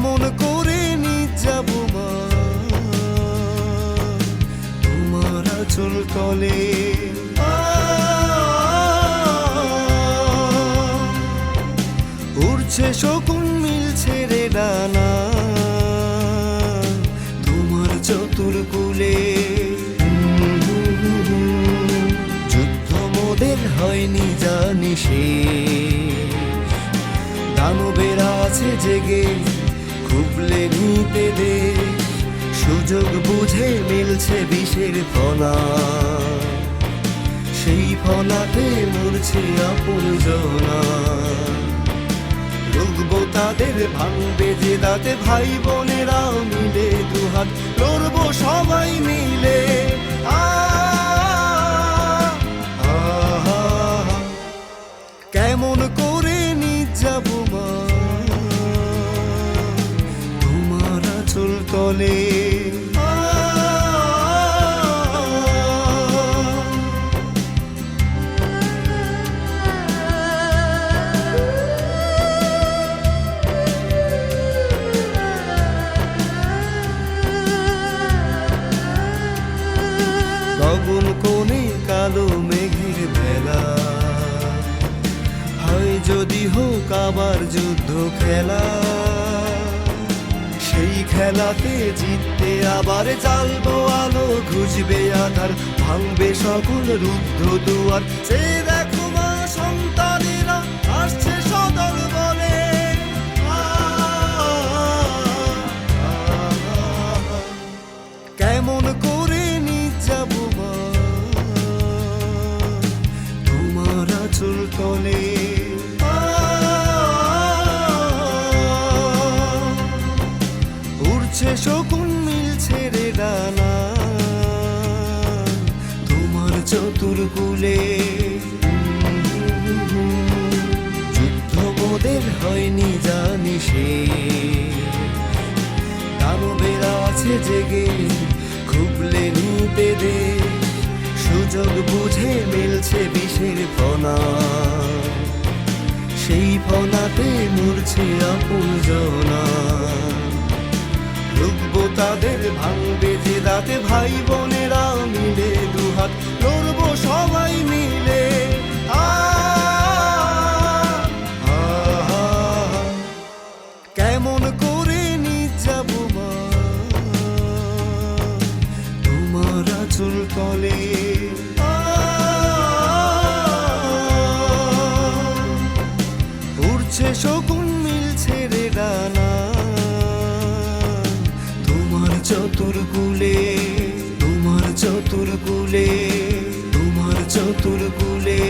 কেমন করে যাব তোমার আচল তলে উড়ছে শকুন, মিলছে রে ডানা। তোমার চতুর কুলে যুদ্ধ মোদের হয়নি জানি সে দানবেরা আছে জেগে খুবলে নিতে দে। সুযোগ বুঝে মিলছে বিষের ফলা। সেই ফলাতে মরছে আপন জনা রুখবো তাদের ভাঙবে যে দাঁতে ভাই বোনেরা মিলে দুহাত লড়বো সবাই মিলে। কেমন করে নিজ যাব তলে। গগন কোণে কালো মেঘের ভেলা হয় যদি হোক আবার যুদ্ধ খেলা। খেলাতে জিততে আবার চালবো আলো ঘুষবে আধার, ভাঙবে সকল রুদ্ধ দুয়ার সে দেখো মা সন্তানেরা, আসছে সদল বলে। কেমন করে মা তোমার আঁচল তলে তোমার চতুর যুদ্ধ মোদের হয়নি, জানি সে। দানবেরা আছে জেগে, খুবলে নিতে দে। সুযোগ বুঝে মিলছে বিষের ফনা। সেই ফনাতে মরছে আপন জনা। রুখবো তাদের ভাঙবে যে দাঁতে আঁচল তলে। উড়ছে শকুন, মিলছে রে ডানা। তোমার চতুর গুলে তোমার চতুর গুলে তোমার কুলে।